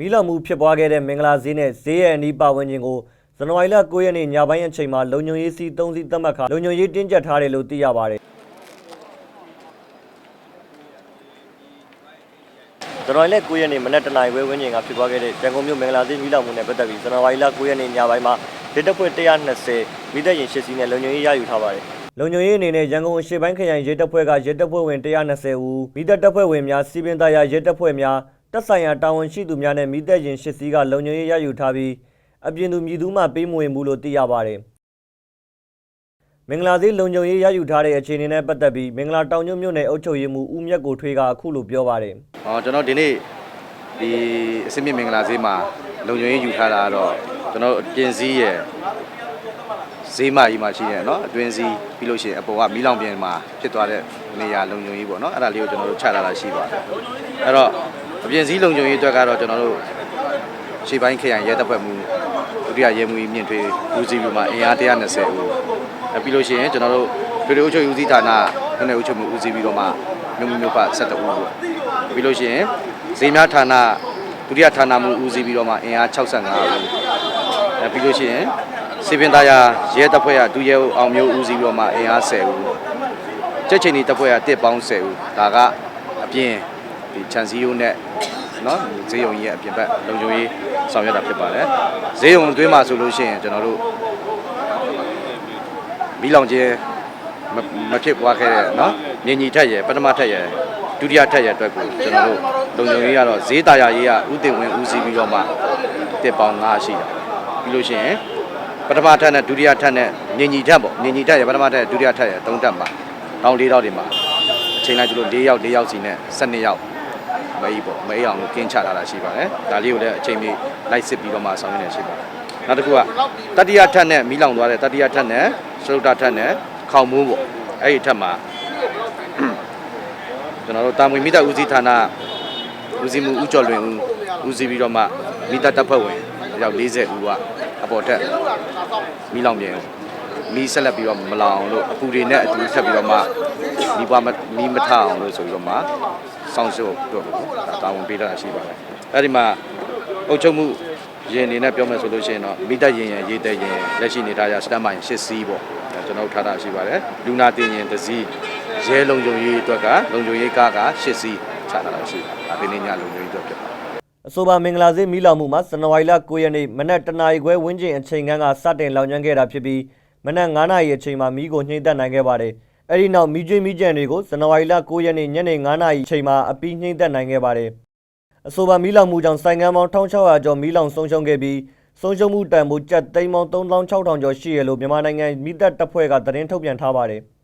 မီးလောင်မှုဖြစ်ပွားခဲ့တဲ့မင်္ဂလာဈေးနဲ့ဈေးရဲ့အနီးပတ်ဝန်းကျင်ကိုဇန်နဝါရီလ9ရက်နေ့ညပိုင်းအချိန်မှာလုံခြုံရေးစီး3စီးသတ်မှတ်ခါလုံခြုံရေးတင်းကျပ်ထားတယ်လို့သိရပါတယ်။ဇန်နဝါရီလ9ရက်နေ့မနက်တနာရီဝဲဝန်းကျင်ကဖြစ်ပွားခဲ့တဲ့ရန်ကုန်မြို့မင်္ဂလာဈေးမီးလောင်မှုနဲ့ပတ်သက်ပြီးဇန်နဝါရီလ9ရက်နေ့ညပိုင်းမှာဒေတပ်ဖွဲ့120မိသက်ရင်ရှစ်စီးနဲ့လုံခြုံရေးရယူထားပါတယ်။လုံခြုံရေးအနေနဲ့ရန်ကုန်အရှေ့ပိုင်းခရိုင်ရဲတပ်ဖွဲ့ကရဲတပ်ဖွဲ့ဝင်120ဦးမိသက်တပ်ဖွဲ့ဝင်များစီပင်သားရရဲတပ်ဖွဲ့များ တပ်ဆိုင်ရာတာဝန်ရှိသူများနဲ့မိသက်ရင်ရှစ်စီးကလုံခြုံရေးရယူထားပြီးအပြင်သူမြည်သူမှပေးမဝင်ဘူးလို့သိရပါတယ်။မင်္ဂလာဈေးလုံခြုံရေးရယူထားတဲ့အခြေအနေနဲ့ပတ်သက်ပြီးမင်္ဂလာတောင်ညွန့်မြို့နယ်အုပ်ချုပ်ရေးမှူးဦးမြတ်ကိုထွေးကအခုလိုပြောပါတယ်။ ဟောကျွန်တော်ဒီနေ့ဒီအစင်းမြင့်မင်္ဂလာဈေးမှာလုံခြုံရေးယူထားတာကတော့ကျွန်တော်တင်စည်းရယ်ဈေးမကြီးမှာရှိရယ်เนาะအတွင်းစည်းပြီးလို့ရှိရင်အပေါ်ကမီးလောင်ပြင်မှာဖြစ်သွားတဲ့နေရာလုံခြုံရေးပေါ့เนาะအဲ့ဒါလေးကိုကျွန်တော်တို့ချလာတာရှိပါတယ်အဲ့တော့ အပြင်စည်းလုံခြုံရေးအတွက်ကတော့ကျွန်တော်တို့ရှေ့ပိုင်းခရိုင်ရဲတပ်ဖွဲ့မှုဒုတိယရဲမှုကြီးမြင့်ထွေးဦးစီးပြီးမှအင်အား120ဦးအဲ့ပြီးလို့ရှိရင်ကျွန်တော်တို့ပြည်သူ့အုပ်ချုပ်ရေးဦးစီးဌာနမြို့နယ်အုပ်ချုပ်မှုဦးစီးပြီးတော့မှမြို့မြို့မြို့က12ဦးပေါ့ပြီးလို့ရှိရင်ဈေးများဌာနဒုတိယဌာနမှုဦးစီးပြီးတော့မှအင်အား65ဦးအဲပြီးလို့ရှိရင်စေပင်သားရရဲတပ်ဖွဲ့ရဒုရဲအောင်မျိုးဦးစီးပြီးတော့မှအင်အား10ဦးကြက်ချိန်ဒီတပ်ဖွဲ့ရတစ်ပေါင်း10ဦးဒါကအပြင် ဒီခြံစည်းရိုးနဲ့နော်ဈေးရုံကြီးရဲ့အပြင်ဘက်လုံခြုံရေးဆောင်ရွက်တာဖြစ်ပါတယ်ဈေးရုံအတွင်းမှာဆိုလို့ရှိရင်ကျွန်တော်တို့မီးလောင်ကျဲမမဖြစ်ပွားခဲ့တဲ့နော်မြင်ညီထက်ရယ်ပထမထက်ရယ်ဒုတိယထက်ရယ်အတွက်ကိုကျွန်တော်တို့လုံခြုံရေးကတော့ဈေးတာယာရေးကဥတင်ဝင်ဦးစီးပြီးတော့မှတစ်ပေါင်း9ရှိတာပြီးလို့ရှိရင်ပထမထက်နဲ့ဒုတိယထက်နဲ့မြင်ညီထက်ပေါ့မြင်ညီထက်ရယ်ပထမထက်ဒုတိယထက်ရယ်သုံးထက်မှာတောင်းလေးတော့ဒီမှာအချိန်လိုက်သူတို့၄ယောက်၄ယောက်စီနဲ့12ယောက် မအေးပေါ့မအေးအောင်လို့ကင်းချလာတာရှိပါတယ်ဒါလေးကိုလည်းအချိန်မီလိုက်စစ်ပြီးတော့မှဆောင်ရွက်နေရှိပါတယ်နောက်တစ်ခုကတတိယထက်နဲ့မီးလောင်သွားတဲ့တတိယထက်နဲ့စရုပ်တထက်နဲ့ခေါင်မိုးပေါ့အဲ့ဒီထက်မှာကျွန်တော်တို့တာမွေမိသားဦးစီးဌာနဦးစီးမှုဦးကျော်လွင်ဦးဦးစီးပြီးတော့မှမိသားတပ်ဖွဲ့ဝင်အယောက်40ဦးကအပေါ်ထက်မီးလောင်ပြင် မီးဆက်လက်ပြီးတော့မလောင်အောင်လို့အပူတွေနဲ့အတူထပ်ပြီးတော့မှမီးပွားမမီးမထအောင်လို့ဆိုပြီးတော့မှစောင့်ရှုပ်တော့ဒါတာဝန်ပေးတာရှိပါတယ်အဲ့ဒီမှာအုပ်ချုပ်မှုရင်အနေနဲ့ပြောမယ်ဆိုလို့ရှိရင်တော့မိသားရင်ရင်ရေးတဲ့ရင်လက်ရှိနေထားရစတန်မိုင်၈စီးပေါ့အဲကျွန်တော်တို့ထားတာရှိပါတယ်လူနာတင်ရင်တစ်စီးရဲလုံခြုံရေးအတွက်ကလုံခြုံရေးကားက၈စီးချတာလို့ရှိတာဒါဒီနေ့ညလုံခြုံရေးအတွက်ဖြစ်ပါတယ်အဆိုပါမင်္ဂလာဈေးမီးလောင်မှုမှာဇန်နဝါရီလ9ရက်နေ့မနက်တနာရီခွဲဝန်းကျင်အချိန်ခန့်ကစတင်လောင်ကျွမ်းခဲ့တာဖြစ်ပြီး မနက်9နာရီအချိန်မှာမီးကိုညှိမ့်သက်နိုင်ခဲ့ပါတယ်။အဲဒီနောက်မီးကျွေးမီးကြံတွေကိုဇန်နဝါရီလ9ရက်နေ့ညနေ9နာရီအချိန်မှာအပြီးညှိမ့်သက်နိုင်ခဲ့ပါတယ်။အဆိုပါမီးလောင်မှုကြောင့်ဆိုင်ကမ်းပေါင်း1600ကျော်မီးလောင်ဆုံးရှုံးခဲ့ပြီးဆုံးရှုံးမှုတန်ဖိုးကျပ်သိန်းပေါင်း3600ကျော်ရှိရလို့မြန်မာနိုင်ငံမိသက်တပ်ဖွဲ့ကသတင်းထုတ်ပြန်ထားပါတယ်။